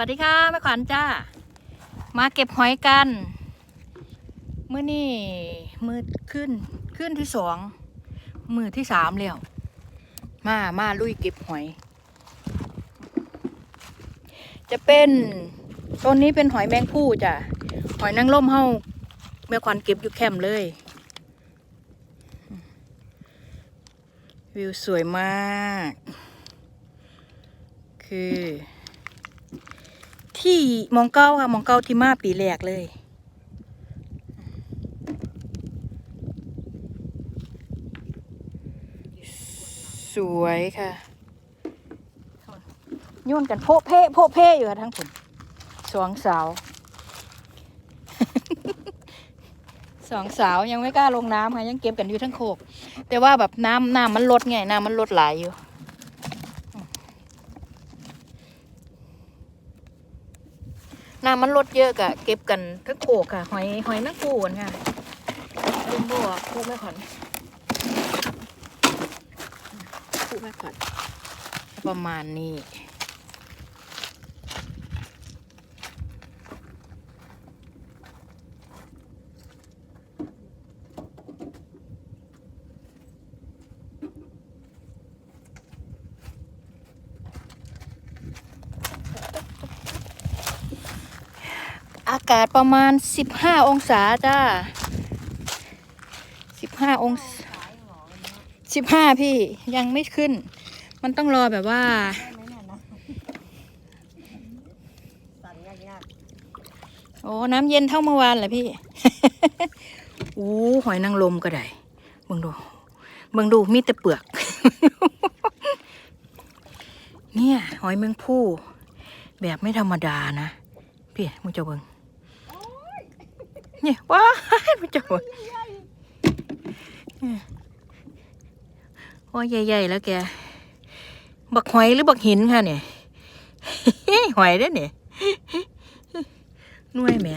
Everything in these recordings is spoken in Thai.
วัสดีค่ะแม่ขวัญจ้า มาเก็บหอยกันเมื่อนี่มือขึ้นขึ้นที่สองมือที่สามแล้วมามาลุยเก็บหอย จะเป็นต้นนี้เป็นหอยแมงผู้จ้ะหอยนางรมเฮาแม่ขวัญเก็บอยู่แคมป์เลย วิวสวยมาก คือ ที่มองเก้าค่ะมองเก้าที่มาปีแรกเลย สวยค่ะโยนกันโพเพโพเพอยู่ค่ะทั้งผลสองสาว สองสาวยังไม่กล้าลงน้ำค่ะยังเก็บกันอยู่ทั้งโคก แต่ว่าแบบน้ำน้ำมันลดไงน้ำมันลดหลายอยู่ น้ำมันลดเยอะกะเก็บกันทั้งโขกค่ะ หอยหอยนักกูนค่ะลุงบอกพูดไม่ขอนพูดไม่ขอนประมาณนี้ อากาศประมาณสิบห้าองศาจ้าสิบห้าองศาสิบห้าพี่ยังไม่ขึ้น มันต้องรอแบบว่าโอ้น้ำเย็นเท่าเมื่อวานแหละพี่อู้หอยนางรมก็ได้เบิ่งดูเบิ่งดูมีแต่เปลือก เนี่ย หอยแมงผู้แบบไม่ธรรมดานะ พี่มึงจะเบิ่ง เนี่ยว้ายมึงจะเบิ่งเนี่ยโอ้ยใหญ่ๆแล้วแก บักหอยหรือบักหินค่ะเนี่ยหอยได้เนี่ยน่วยแม่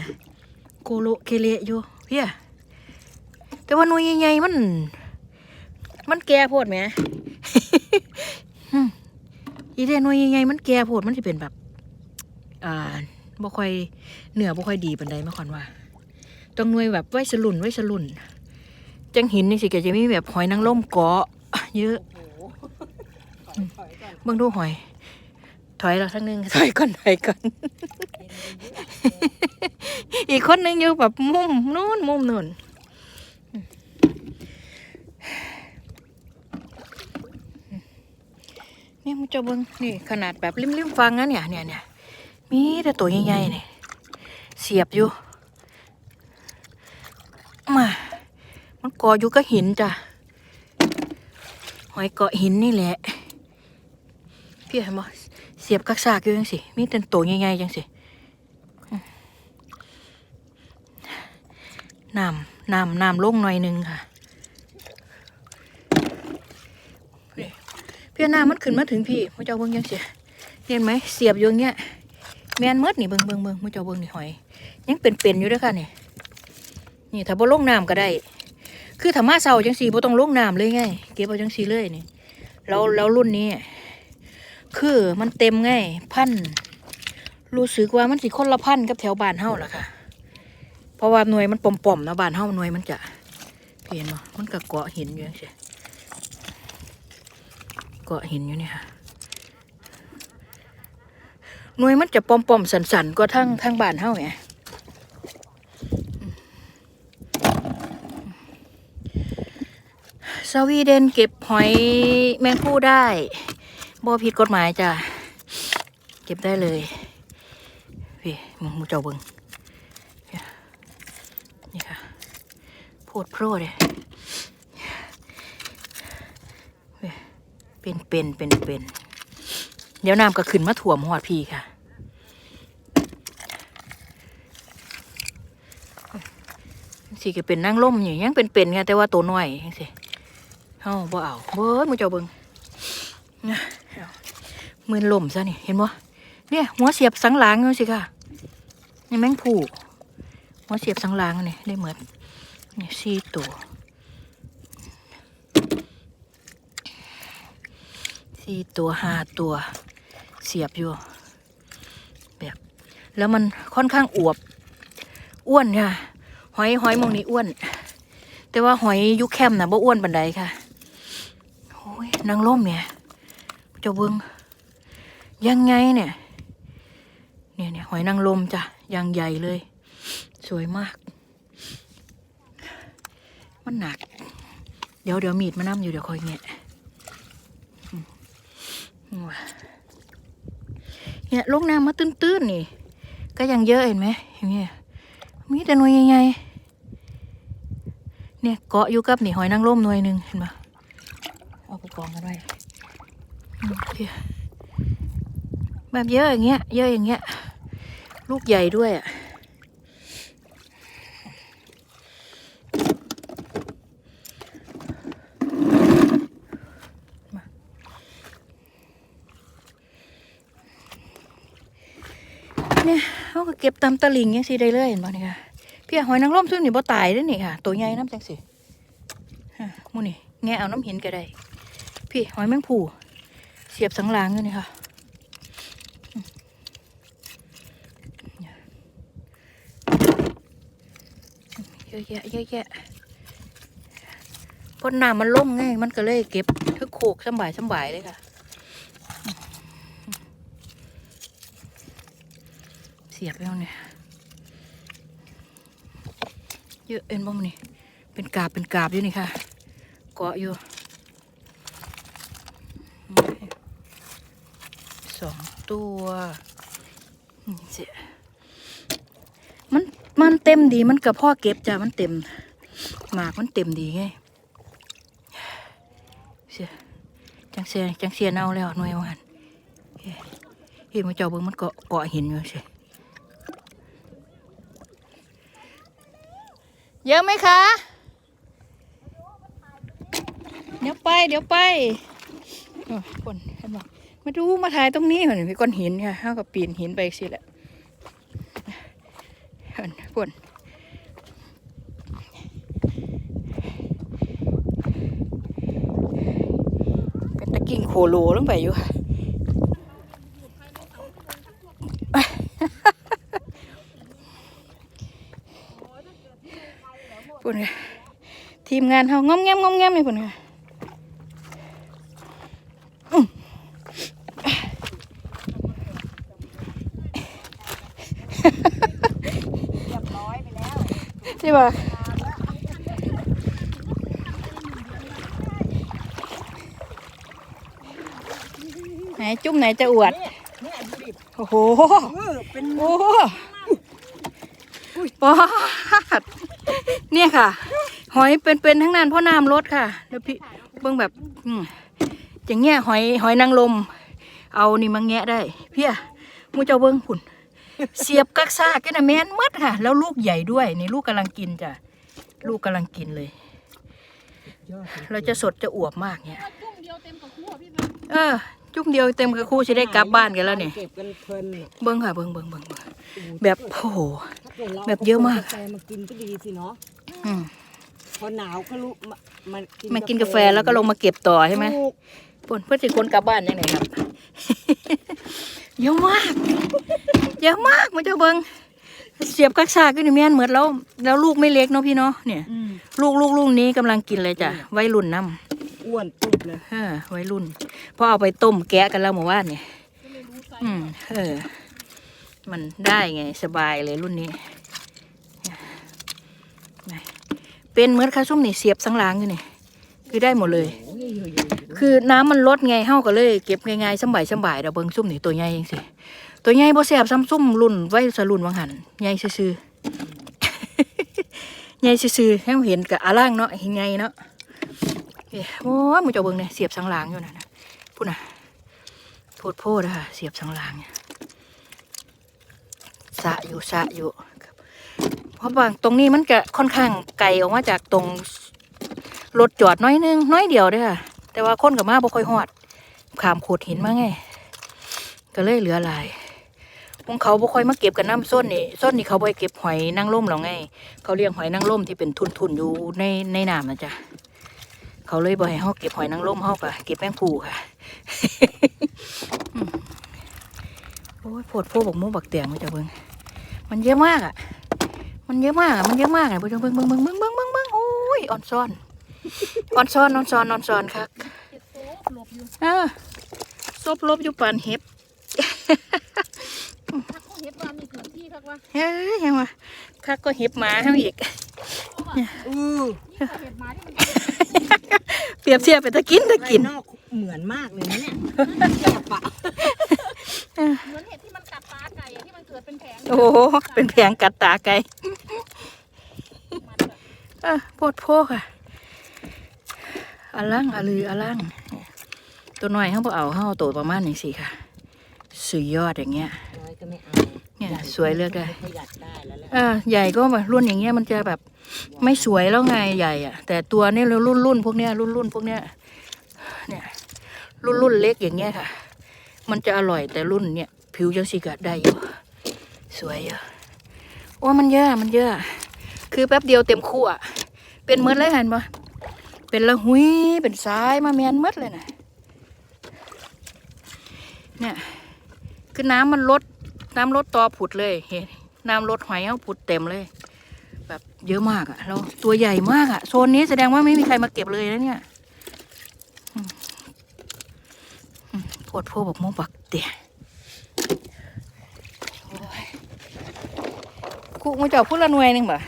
โกโลเคเลอยู่เพี่ยแต่ว่าน่วยใหญ่ๆมัน มันแก่โพดแหม่อีเดหน่วยใหญ่ๆมันแก่โพดมันจะเป็นแบบ อ่าบ่ค่อยเหนือบ่ค่อยดีปานใดเมาก่อนว่า ต้องหน่วยแบบไว้สลุ่นไว้สลุ่นจังหินนี่สิแกจะมีแบบหอยนางรมเกาะเยอะเบิ่งดูหอย ถอยเราทั้งนึงถอยก่อนถอยก่อนอีกคนนึงอยู่แบบมุมนู้นมุมนู้นนี่มึงจะเบิ่งนี่ขนาดแบบริมๆฟังนะเนี่ยเนี่ยเนี่ยมีแต่ตัวใหญ่ๆนี่เสียบอยู่ มามันเกาะอยู่ก็หินจ้ะ หอยเกาะหินนี่แหละ พี่เห็นบ่เสียบกักซากอยู่จังสิ มีแต่ตัวใหญ่ๆจังสิน้ำน้ำน้ำลงหน่อยหนึงค่ะนี่พี่น้ำมันขึ้นมาถึงพี่มันจะเอาเบิ่งยังสิเห็นไหมเสียบอยู่เงี้ยแมนเมดนี่เบิงเบิงเบิงมือเจ้าเบิงนี่หอย ยังเป็นเป็นๆอยู่ด้วยค่ะนี่ นี่ถ้าบ่ลงน้ำก็ได้ คือถ้ามาเศร้าจังสีบ่ต้องลงน้ำเลยไงเก็บเอาจังสีเลยนี่แล้วแล้วรุ่นนี้ คือมันเต็มไงพันรู้สึกว่ามันสิคนละพันกับแถวบ้านเฮาล่ะค่ะ เพราะว่าหน่วยมันป่อมๆนะบ้านเฮาหน่วยมันจะเพียนบ่มันก็เกาะหินอยู่จังซี่เกาะหินอยู่เนี่ยค่ะหน่วยมันจะปอมๆสันๆก็ทั้งทั้งบ้านเฮาไง สวีเดนเก็บหอยแมงผู้ได้บ่ผิดกฎหมายจ้ะ เก็บได้เลยพี่มึงมึงเจ้าเบิงนี่ค่ะโพดโพรเลยเป็นเป็นเป็นเป็นเดี๋ยวน้ำก็ขึ้นมาถ่วมหอดพี่ค่ะสิก็เป็นนั่งล่มอยู่ยังเป็นเป็นๆค่ะแต่ว่าตัวน้อยจังสิ เฮาบ่เอาเบิ้มึงเจ้าเบิ่งนะเอามือล่มซะนี่เห็นบ่เนี่ยหัวเสียบสังหลังอยู่สิค่ะนี่แมงผู้หัวเสียบสังหลังนี่ได้เหมือนนี่สี่ตัวสี่ตัวห้าตัวเสียบอยู่แบบแล้วมันค่อนข้างอวบอ้วนค่ะหอยหอยมองนี้อ้วน แต่ว่าหอยยุคแคมนะบ่อ้วนปันใดค่ะ นางร่มเนี่ยเจ้าเบิงยังไงเนี่ย เนี่ยเนี่ยหอยนางรมจ้ะยังใหญ่เลย สวยมาก มันหนัก เดี๋ยวเดี๋ยวมีดมานั่อยู่เดี๋ยวคอยเงี้ยเนี่ยลงน้ำมาตื้นๆนี่ ก็ยังเยอะเห็นไหมเห็นไหมมีแต่หน่วยใหญ่ๆเนี่ยเกาะอยู่กับนี่หอยนางรมหน่วยหนึ่งเห็นปะ เอาไปกองกันไว้อืมเพียแบบเยอะอย่างเงี้ย เยอะอย่างเงี้ย ลูกใหญ่ด้วยอะเนี่ยเขาก็เก็บตามตะลิงยังสิได้เลยเห็นบ่เนี่ค่ะพี่หอยนางรมซึ่งนี่บ่ตายด้วยนี่ค่ะ ตัวใหญ่น้ำจังสิฮะมูนี่แงเอาน้ำหินก็ได้ พี่หอยแมงผู่เสียบสังหลางอยู่นี่ค่ะเยอะแยะเยอะแยะเพราะน้ำมันล่มไงมันก็เลยเก็บทึกโขกสบายสบายเลยค่ะ เสียบแล้วเนี่ย เยอะเอ็นบ้างนี่ เป็นกาบเป็นกาบอยู่นี่ค่ะ เกาะอยู่ สองตัวนี่สียมันมันเต็มดีมันกับพ่อเก็บจ้ะมันเต็มหมากมันเต็มดีไงเสียจังเสียจังเสียเน่าแล้วหน่วยวันเฮ้ยเฮ้ยมาเจ้าเบิ่งมันเกาะเกาะหินอยู่เสียเยอะไหมคะ เดี๋ยวไป เดี๋ยวไปคน มาดูมาถ่ายตรงนี้เหมือนมีก้อนหินค่ะเท่ากับปีนหินไปสิแหละเห็นฝนเป็นตะกิ่งโคโลลงไปอยู่ค่ะปุ่นค่ะทีมงานเขาง้อมแง้มง้อมแง้มเลยปุ่นค่ะอื้อ เรียบร้อยไปแล้ว ที่ว่าไหนจุ่มไหนจะอวดเนี่ยเนี่ยดูดิโอ้โหเออเป็นโอ้โหว้าดเนี่ยค่ะ หอยเป็นๆทั้งนั้นเพราะน้ำลดค่ะเดี๋ยวพี่เบิ่งแบบอืมอย่างเงี้ยหอยหอยนางรมเอานี่มาแงะได้ เพี่ยมูเจ้าเบิ่งผุน เสียบกักซ่ากันนะแม่นหมัดค่ะ แล้วลูกใหญ่ด้วยนี่ลูกกำลังกินจ้ะลูกกำลังกินเลยยอดเราจะสดจะอวบมากเนี่ยเออจุ่มเดียวเต็มกระคู่จะได้กลับบ้านกันแล้วเนี่ยเก็บกันเพลินเนี่ยเบิ้งค่ะเบิ้งเบิ้งเบิ้งเบิ่งแบบโอ้โหถ้ากิดราแบบเยอะมากกาแฟมากินก็ดีสิเนาะอืมพอหนาวก็รู้มามากินมากินกาแฟแล้วก็ลงมาเก็บต่อใช่ไหมถูกปุ่นเพื่อจะคนกลับบ้านยังไงครับ เยอะมาก เยอะมากมาเจ้าเบิ้งเสียบกักซาก็นี่แม่นเหมือนแล้ว แล้วลูกไม่เล็กเนาะพี่เนาะเนี่ยอืมลูกลูกลูกนี้กำลังกินเลยจ้ะวัยรุ่นน้ำอ้วนปุ๊บเลยเออวัยรุ่นพอเอาไปต้มแกะกันแล้วหมู่บ้านเนี่ยอืมเออ มันได้ไงสบายเลยรุ่นนี้ไหนเป็นเหมือนข้าวส้มนี่เสียบสังหลางอยู่นี่คือได้หมดเลยโอ้ยเยอะๆคือน้ำมันลดไงเฮาก็เลย เก็บง่ายๆสำบายสำบายเดี๋ยวเบิ่งซุ่มนี่ตัวใหญ่จังสิ ตัวใหญ่บ่แซ่บซ้ำซุ่มรุ่นไว้สรุ่นวังหันใหญ่ซื่อๆใหญ่ซื่อๆให้เห็นกับอาล่างเนาะเห็นไงเนาะเอ้โอ้ยมึงจะเบิ่งเนี่ยเสียบสังหลางอยู่นะพูดนะโพดโพดอะค่ะเสียบสังหลางเนี่ยสะอยู่สะอยู่เพราะบางตรงนี้มันก็ค่อนข้างไกลออกมาจากตรงรถจอดน้อยนึงน้อยเดียวเด้อค่ะแต่ว่าคนกับมาบ่ค่อยฮอดขามโขดหินมาไง ก็เลยเหลือหลาย พวกเขาบ่ค่อยมาเก็บกันน้ำส้นนี่ส้นนี่เขาบ่ไปเก็บหอยนางรมหรอกไง เขาเลี้ยงหอยนางรมที่เป็นทุนๆอยู่ในในน้ำนะจ๊ะเขาเลยบ่ให้เฮาเก็บหอยนางรมเฮาก็เก็บแมงภูค่ะอืมโอ้ยโพดโพบักหมูบักเตียงมาจ้ะเบิ่งมันเยอะมากอะ มันเยอะมากอะมันเยอะมากอะเบิ่งเบิ่งเบิ่งเบิ่งเบิ่งเบิ่งเบิ่งเบิ่งโอ้ยอ่อนซ้อนอ่อนซ้อนอ่อนซ้อนอ่อนซ้อนครับเจ็ดโต๊ะหลบอยู่เออซบลบอยู่ปานเห็บ ถ้าเขาเห็ดว่ามีพื้นที่ครับว่า เฮ้ยยังวะคักก็เห็บหมาเฮาอีกอือยิ่งกว่าเห็ดหมาที่มันเปรียบเทียบไปตะกินตะกินภายนอกเหมือนมากเลยนะเนี่ยแย่ปะเหมือนเห็ดที่มันกัดตาไก่อะที่มันเกิดเป็นแผงโอ้โหเป็นแผงกัดตาไก่มันอะเออโพดโพกอะอลังอลืออลังเนี่ยตัวน้อยเขาบอเอาเขาเอาตัวประมาณนี้สิค่ะ สุดยอดอย่างเงี้ยน้อยก็ไม่ เอาเนี่ยใหญ่สวยเลือกได้ประหยัดได้แล้วแหละเออใหญ่ก็แบบรุ่นอย่างเงี้ยมันจะแบบไม่สวยแล้วไงใหญ่อะแต่ตัวนี่เรารุ่นรุ่นพวกเนี้ยรุ่นรุ่นพวกเนี้ยเนี่ยรุ่นรุ่นเล็กอย่างเงี้ยค่ะ มันจะอร่อยแต่รุ่นเนี่ยผิวจังสิกะได้อยู่สวยอยู่โอ้มันเยอะมันเยอะ คือแป๊บเดียวเต็มคู่อะเป็นหมดเลยเห็นปะเป็นละหุยเป็นสายมาแมนหมดเลยนะเนี่ยคือน้ำมันลด น้ำลดต่อผุดเลยเห็นน้ำลดหอยเอาผุดเต็มเลย แบบเยอะมากอะเราตัวใหญ่มากอะโซนนี้แสดงว่าไม่มีใครมาเก็บเลยนะเนี่ยอืมอืมโพดโพบอกโมบักเตี่ยโอ้ยกูมาจาะพูดละหน่วยหนึ่งบ่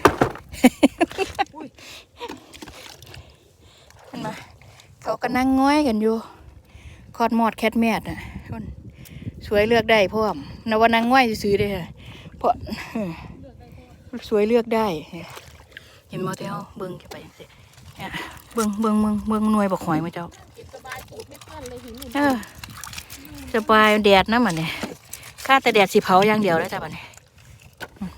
เห็นไหมเขาก็นั่งง้อยกันอยู่ คอดมอดแคทแมดอะมัน วยเลือกได้พ่อมนว่านางง้อยซื้อได้ค่ะเพราะสวยเลือกได้ เห็นมอเทลเบิ้งไปสิเนี่ยเบิ้งเบิ้งเบิ้งเบิ้งหน่วยบักหอยมาเจ้าเก็บสบายปูดไม่เปื้ออสบายแดดนะมันเนี่ยข้าแต่แดดสิเผาอย่างเดียวแล้วจ้ะบัดนี้อืม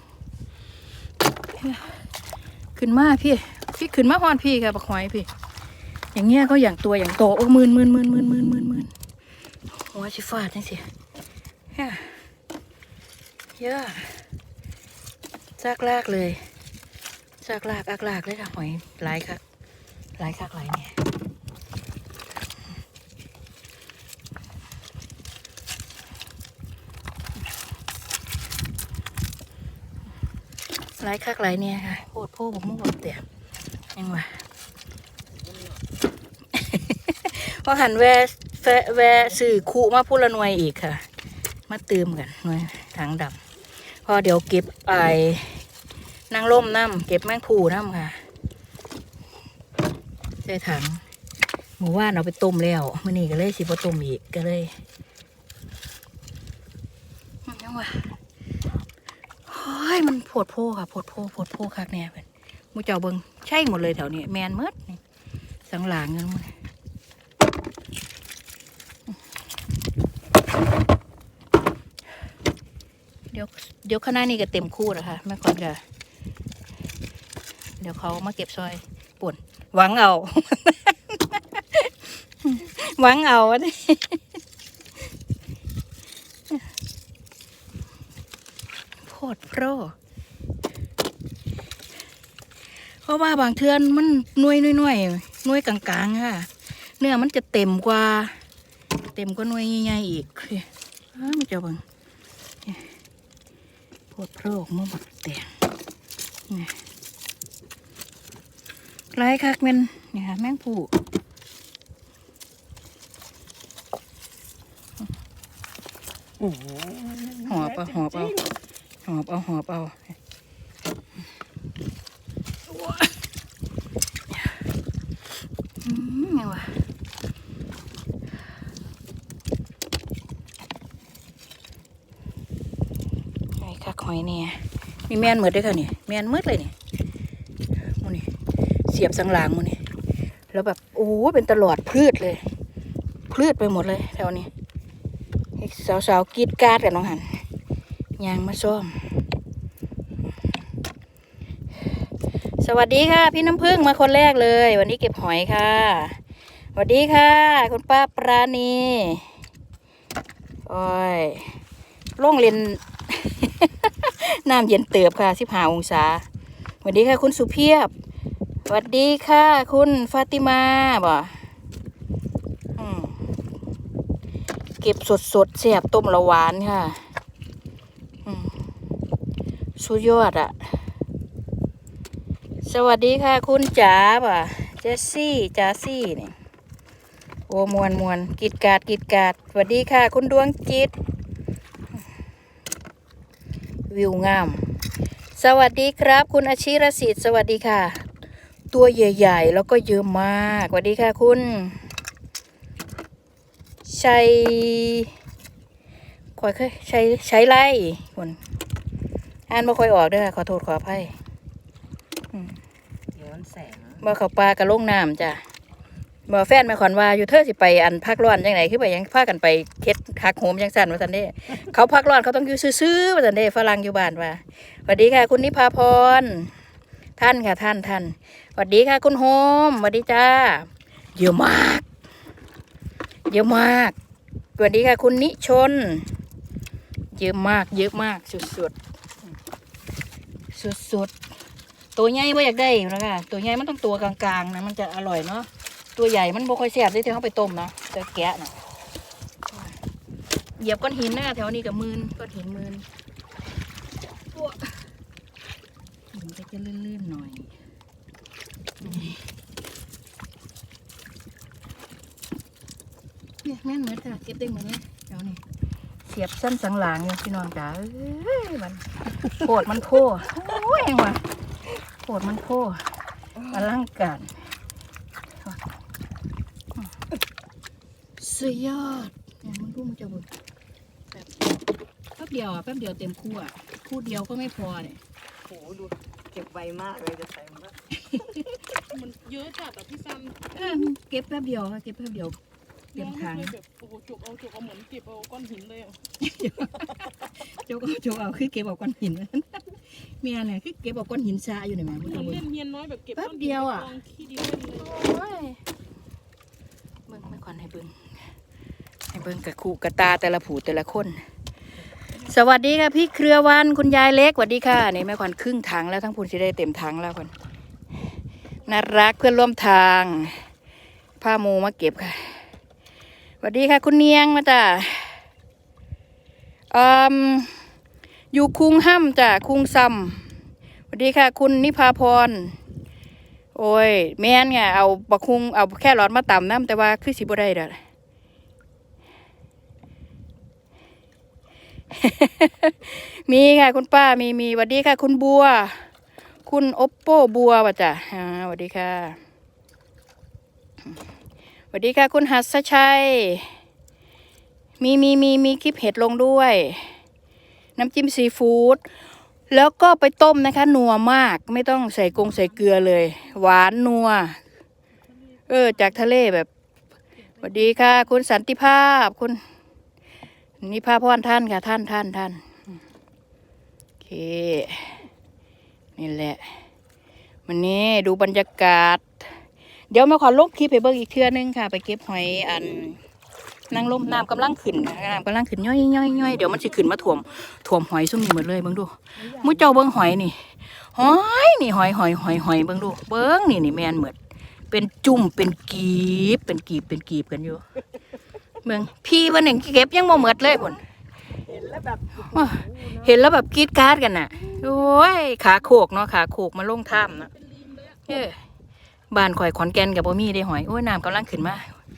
ขึ้นมาพี่ พี่ขึ้นมาฮอนพี่ค่ะบักหอยพี่ อย่างเงี้ยก็อย่างตัวอย่างโตโอ้หมื่นหมื่นหมื่นหมื่นหมื่นหมื่นหมื่นหัวชิฟาดนี่สิ เยเยอะซากลากเลยซากลากอักลากเลยค่ะหอยหลายคักหลายคักหลายเนี่ยหลายคักหลายเนี่ยค่ะโพดโพดผมมุ่งบอกเตี่ยยังวะพอหันแวแวแวสื่อคู่มาพูละนวยอีกค่ะ มาเติมกันหน่วยถังดำพอเดี๋ยวเก็บไอ้นางร่มน้ำเก็บแมงผูน้ำค่ะใส่ถังหมูว่านเอาไปต้มแล้วมื่อนี้ก็เลยสิบต้มอีกก็เลยยังวะโอ้ยมันโผดโพค่ะโผดโพโผดโพคักแน่เพิ่นมูเจ้าเบิงใช่หมดเลยแถวนี้แมนเมดนี่สังหลางเงินหมด เดี๋ยวเดี๋ยวคณะนี้ก็เต็มคู่แล้วค่ะแม่ก่อนจะเดี๋ยวเขามาเก็บซอยป่วนหวังเอา หวังเอาอันนี้โพดโพรเพราะว่าบางเทือนมันหน่วยหน่วยหน่วยหน่วยกลางๆค่ะเนื้อมันจะเต็มกว่า เต็มกว่าหน่วยใหญ่ๆอีกอ้ามันจะเบังเนี่ย โพดโพรออกมาหมดแตงนี่หลายคักแมันนี่ค่ะ แมงผู้โอ้โหหอบเอาหอบเอาหอบเอาหอบเอาอืมยังวะไอ้คักหอยเนี่ยมี แมนหมดด้วยค่ะนี่แมนหมดเลยนี่มูนี่เสียบสังหลางมูนี่แล้วแบบโอ้เป็นตลอดพืชเลยพืชไปหมดเลยแถวนี้สาวๆกีดกาดกันน้องหันยางมาส้มสวัสดีค่ะ พี่น้ำพึ่งมาคนแรกเลย วันนี้เก็บหอยค่ะสวัสดีค่ะ คุณป้าปราณีโอ้ยล่งเรน น้ำเย็นเติบค่ะสิบห้าองศาสวัสดีค่ะคุณสุเพียบสวัสดีค่ะ คุณฟาติมาบ่เก็บสดสดๆเสียบต้มละหวานค่ะสุดยอดอะสวัสดีค่ะ คุณจ๋าป่ะเจสซี่จ๋าซี่นี่โอ้มวนมวนกิดกาดกิดกาดสวัสดีค่ะ คุณดวงจิต วิวงาม สวัสดีครับ คุณอาชิรสิทธิ์สวัสดีค่ะ ตัวใหญ่ๆ แล้วก็เยอะมาก สวัสดีค่ะคุณ ชัยคอยเคยใช้ใช้ไล่คนอ่านบ่ค่อยออกเด้อขอโทษขออภัยย้อนแสงบ่เข้าปลากระลงน้ำจ้ะ บ่แฟนม่ขอนว่าอยู่เธอสิไปอันพักร้อนจังไหนคือไปยังพากันไปเฮ็ดหักโหมจังซั่นว่าซั่นเด้ เขาพักร้อนเขาต้องอยู่ซื่อๆว่าซั่นเด้ฝรั่งอยู่บ้านว่าสวัสดีค่ะ คุณนิพาพรท่านค่ะท่านท่านสวัสดีค่ะ คุณโฮมสวัสดีจ้าเยอะมาก เยอะมากสวัสดีค่ะ คุณนิชน เยอะมาก เยอะมากสุดๆสุดๆตัวใหญ่ไม่อยากได้แล้วค่ะตัวใหญ่มันต้องตัวกลางๆนะมันจะอร่อยเนาะ ตัวใหญ่มันบ่ค่อยแซ่บได้ที่เขาไปต้มเนาะแต่แกะน่ะเหยียบก้อนหินนะแถวนี้กับมืนก้อนหินมืนโอ้หินก็จะลื่นๆหน่อยเนี่ยแม่นเหมือนค่ะเก็บได้เหมือนเลยเดี๋ยวนี้เสียบสั้นสังหลังอยู่พี่น้องจ๋าเอ้ยมันโคตรมันโพโอ้ยว่ะโคตรมันโพอลังการ สุดยอดเนี่ยมันพูดมันจะบุญแบบแป๊บเดียวอะแป๊บเดียวเต็มคู่อะคู่เดียวก็ไม่พอเนี่ยโหดูเก็บไวมากเลยจะใส่มันมันเยอะจัดอะพี่ซันเออเก็บแป๊บเดียวค่ะเก็บแป๊บเดียวเตรียมทางน้อแบบโอ้โหจุกเอาจุกเอาเหมือนเก็บเอาก้อนหินเลยอะโจกเอาโจกเอาคือเก็บเอาก้อนหินเมียเนี่ยคือเก็บเอาก้อนหินซาอยู่ในแม่เหพูดมือนเบิ่งเล่นเฮียนน้อยแบบเก็บแป๊บก้อนหินเดียวอะกองขี้ดินเล่นเลยโอ้ยเบิ่งไม่ก่อนให้เบิ่งให้ เบิ่งกับคู่กับตาแต่ละผูแต่ละคน สวัสดีค่ะพี่เครือวันคุณยายเล็กสวัสดีค่ะนี่แม่ขวัญครึ่งถังแล้วทั้งพูนสิได้เต็มถังแล้วคนน่ารักเพื่อนร่วมทางผ้ามูมาเก็บค่ะสวัสดีค่ะ คุณเนียงมาจ้ะอืมอยู่คุงห้ำจ้ะคุงซ้ำสวัสดีค่ะ คุณนิพาพรโอ้ยแม่นไงเอาบักคุงเอาแค่หลอดมาต่ำน้ำแต่ว่าคือสิบ่ได้เด้อ มีค่ะคุณป้ามีมีสวัสดีค่ะ คุณบัว คุณโอปโปบัวว่ะจ้ะอ่าสวัสดีค่ะสวัสดีค่ะ คุณหัสชัย มีมีมีมีคลิปเห็ดลงด้วย น้ำจิ้มซีฟู้ดแล้วก็ไปต้มนะคะ นัวมากไม่ต้องใส่กงใส่เกลือเลย หวานนัว เออ จากทะเลแบบสวัสดีค่ะ คุณสันติภาพคุณ นิพาพรท่านค่ะท่านท่านท่านโอเค นี่แหละ วันนี้ดูบรรยากาศ เดี๋ยวมาขอลบคลิปไปเบิ่งอีกเทื่อนึงค่ะ ไปเก็บหอยอันนางลมน้ำกำลังขึ้นน้ำกำลังขึ้นย่อยย่อยย่อยเดี๋ยวมันจะขึ้นมาถ่วมถ่วมหอยซุ่มนี่หมดเลยเบิ่งดูมุ้เจ้าเบิ่งหอยนี่หอยนี่หอยหอยหอยหอยเบิ่งดู เบิ่งนี่นี่แมนเหมือนเป็นจุ่มเป็นกีบเป็นกีบเป็นกีบกันอยู่ เบิ่งพี่วันหนึ่งเก็บยังบ่หมดเลยพุ่นเห็นแล้วแบบว้าเห็นแล้วแบบกรีดกราดกันน่ะโอ้ยขาโขกเนาะขาโขกมาลงถ้ำนะเอ้ยบ้านข่อยขอนแก่นกับบ่มีได้หอยโอ้ยน้ำกำลังขึ้นมา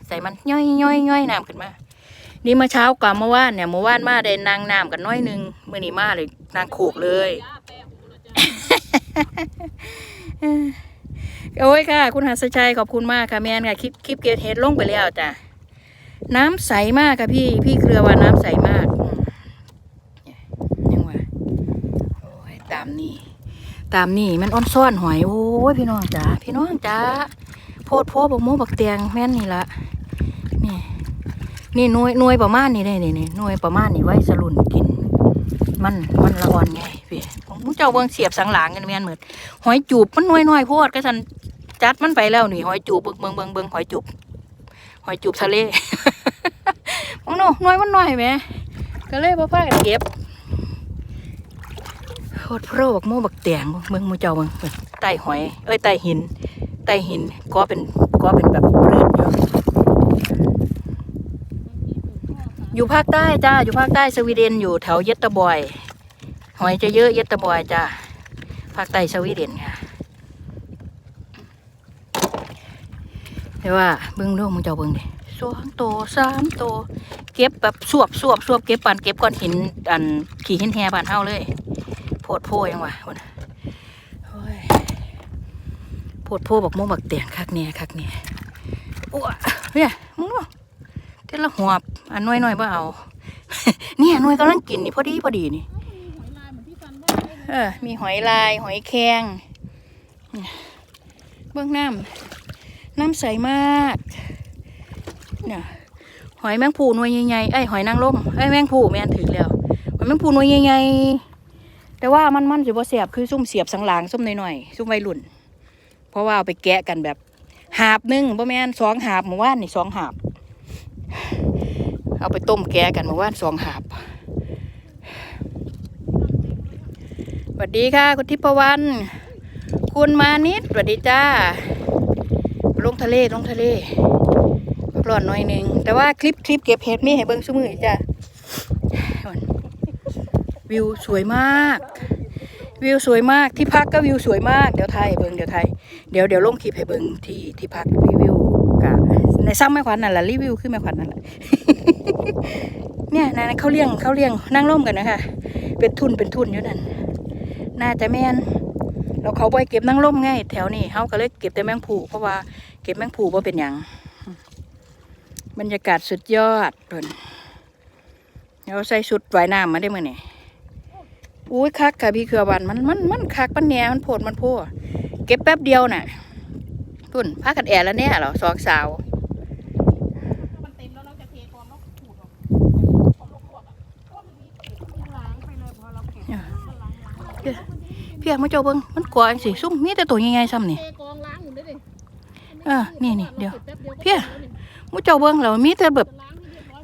ใส่มันย่อยย่อยย่อยน้ำขึ้นมา นี่มาเช้าก่อนเมื่อวานเนี่ยเมื่อวานมาได้นางน้ำกันน้อยหนึงเมื่อนี้มาเลยนางโขกเลย โอ้ยค่ะ คุณหัสชัยขอบคุณมากค่ะแมนค่ะคลิปคลิปเกตเฮดลงไปแล้วจ้ะ น้ำใสมากค่ะพี่ พี่เครือว่าน้ำใสมากยังว่าโอ้ยตามนี่ ตามนี่มันอ้อนซ่อนหอยโอ้ยพี่น้องจ๋าพี่น้องจ๋าโพดโพบกโมบักเตียงแม่นนี่ละนี่นี่นวยนวยประมาณนี้ได้นี่นี่นวยประมาณนี้ไว้สลุนกิน มันมันละอ่อนไงพี่ผมเจ้าเบิ่งเสียบสังหลังกันแม่นเหมือนหอยจูบมันหน่วยน้อยโพดก็สันจัดมันไปแล้วนี่หอยจูบเบิ่งเบิ่งเบิ่งเบิ่งหอยจูบ หอยจูบทะเลมองโน่หน่วยมันน้อยแหมก็เลยบ่พากันเก็บโคตรโพรบักโมบักแตงเมืองมูเจ้าเมืองใต้หอย เอ้ยใต้หินใต้หินก็เป็นก็เป็นแบบปลืดอยู่อยู่ภาคใต้จ้าอยู่ภาคใต้สวีเดนอยู่แถวเยตเตอร์บอย หอยจะเยอะเยอะตะบอยจ้าภาคใต้สวีเดนค่ะ แต่ว่าเบิ้งดูมึงเจ้าเบิ้งดิสองโตวสามโตวเก็บแบบสวบสวบสวบเก็บปันเก็บก้อนหินอันขี่หินแฮบานเฮาเลยโพดโพยังวะพุ่นโอ้ยโพดโพบักโมบักเตียงคักเนี่ยคักเนี่ยโอ้ยเนี่ยมึงดูเทละหัวบอันน้อยน้อยๆบ่เอาเนี่ยน่วยกำลังกินนี่พอดีพอดีนี่หอยลายเหมือนที่ฟันว่าได้เลยเออมีหอยลายหอยแครงเบื้องน้ำ น้ำใสมากเนี่ยหอยแมงผูนวยใหญ่ๆไอ้ยหอยนางรมไอ้ยแมงผูแม่นถึงแล้วหอยแมงผูนวยใหญ่ๆแต่ว่ามันมันสิบ่เสียบคือซุ่มเสียบสังหลางซุ่มหน่อยๆซุ่มวัยรุ่น เพราะว่าเอาไปแกะกันแบบหาบหนึ่งบ่แม่นสองหาบเมื่อวานนี่สองหาบ เอาไปต้มแกะกันเมื่อวานสองหาบสวัสดีค่ะ คุณทิพวรรณคุณมานิดสวัสดีจ้า ลงทะเลลงทะเลร้อนหน่อยหนึ่งแต่ว่าคลิปคลิปเก็บเห็ดมีให้เบิ้งชั่มือจ้าวิวสวยมาก วิวสวยมากที่พักก็วิวสวยมากเดี๋ยวไทยเบิ้งเดี๋ยวไทยเดี๋ยวเดี๋ยวลงคลิปให้เบิ้งที่ที่พักรีวิวกับในซ้ำแม่ขวัญนั่นแหละรีวิวคือแม่ขวัญนั่นแหละเนี่ยนะเขาเลี้ยงเขาเลี้ยงนั่งร่มกันนะคะเป็นทุนเป็นทุนอยู่นั่นน่าจะแม่นเราเขาบ่อยเก็บนั่งร่มง่ายแถวนี้เขาก็เลยเก็บแต่แมงผูเพราะว่า เก็บแมงผูว่าเป็นหยังบรรยากาศสุดยอดเพิ่นเราใส่ชุดว่ายน้ำมาได้มื่อนี่อุ้ยคักค่ะพี่เครือวันมันมันมันคักมันแหน่มันโผดมันโพเก็บแป๊บเดียวน่ะพุ่นพากันแอร์แล้วเนี่ยเหรอสองสาวถ้ามันเต็มแล้วเราจะเทกองแล้วขูดออกของลูกขวดอะก็มันมีล้างไปเลยพอเราเก็บล้างล้างล้างเพียงมาเจ้าเบิ่งมันกลัวจังสิซุ่มมีแต่ตัวใหญ่ๆซ้ำนี่ เออนี่นี่เดี๋ยวเพี้ยมูเจ้าเบิ่งแล้วมีแต่แบบ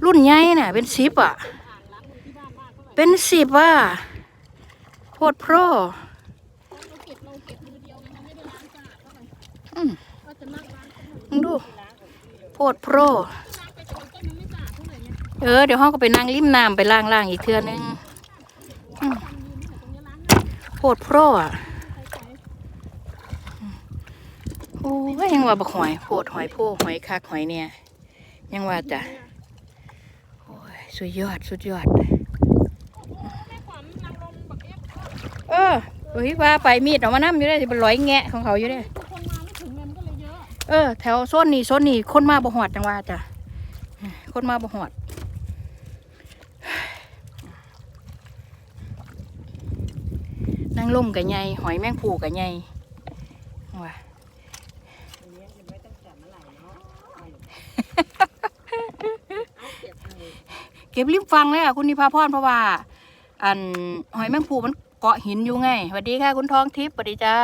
รุ่นใหญ่น่ะ เป็นสิบอะ เป็นสิบอะโพดโพรเราเก็บเราเก็บมือเดียวมันไม่ได้ล้างสะอาดเท่าไหร่อืมก็จะนั่งล้างก็หมดมึงดูโพดโพรเท่าไหร่เออเดี๋ยวห้องก็ไปนั่งริมน้ำไปล้างๆอีกเทื่อนึงอืมมันยืนที่ไหนตรโพดโพรอะ ใส่ โอ้ยยังว่าบักหอยโพดหอยโพหอยคักหอยเนี่ย ยังว่าจ้ะโอ้ยสุดยอดสุดยอด เออเฮ้ยว่าไปมีดออกมานั่อยู่ได้สิเป็นร้อยแงะของเขาอยู่ได้เออ แถวโซนนี้โซนนี้คนมาบ่หอดจังว่าจ้ะคนมาบ่หอดนั่งล่มกับไงหอยแมงผูกับไงว่า อันนี้ยังไม่ต้องจับเมื่อไหร่เนาะเอา เก็บริมฟังเลยอะคุณนิพาพรเพราะว่า อันหอยแมงผูมันเกาะหินอยู่ไงสวัสดีค่ะ คุณทองทิพย์สวัสดีจ้า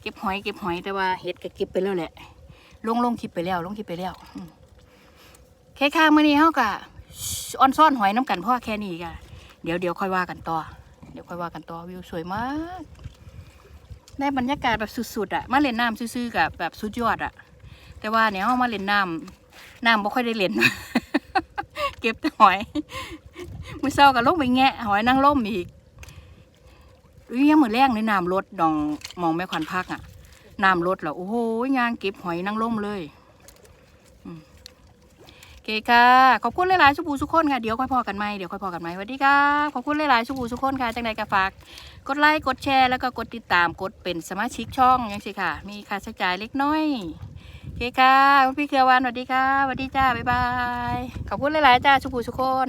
เก็บหอยเก็บหอยแต่ว่าเห็ดก็เก็บไปแล้วแหละ ลงลงคลิปไปแล้ว ลงคลิปไปแล้วแค่ข้างมื่อนี้เขากะออนซ่อนหอยน้ำกันพ่อแค่นี้กะเดี๋ยวเดี๋ยวค่อยว่ากันต่อเดี๋ยวค่อยว่ากันต่อวิวสวยมากได้บรรยากาศแบบสุดๆอะมาเล่นน้ำซื่อๆกับแบบสุดยอดอะ แต่ว่าเนี่ยเขามาเล่นน้ำน้ำบ่ค่อยได้เล่นเก็บแต่หอยมือเศร้ากับลงไปแงะหอยนางร่มอีกอุ้ยยังมือแรงในน้ำลดดองมองแม่ขวัญพักอะน้ำลดแล้วโอ้โหยางเก็บหอยนางรมเลยโอเคค่ะขอบคุณหลายๆสุภูสุกคนค่ะเดี๋ยวค่อยพอกันไหมเดี๋ยวค่อยพอกันไหมสวัสดีค่ะขอบคุณหลายๆสุภูสุกคนค่ะจังใดก็ฝาก กดไลค์กดแชร์แล้วก็กดติดตามกดเป็นสมาชิกช่องยังสิค่ะ มีค่าใช้จ่ายเล็กน้อย โอเคค่ะคุณพี่เครือวันสวัสดีค่ะสวัสดีจ้าบ๊ายบายขอบคุณหลายๆจ้าสุภูชุกคน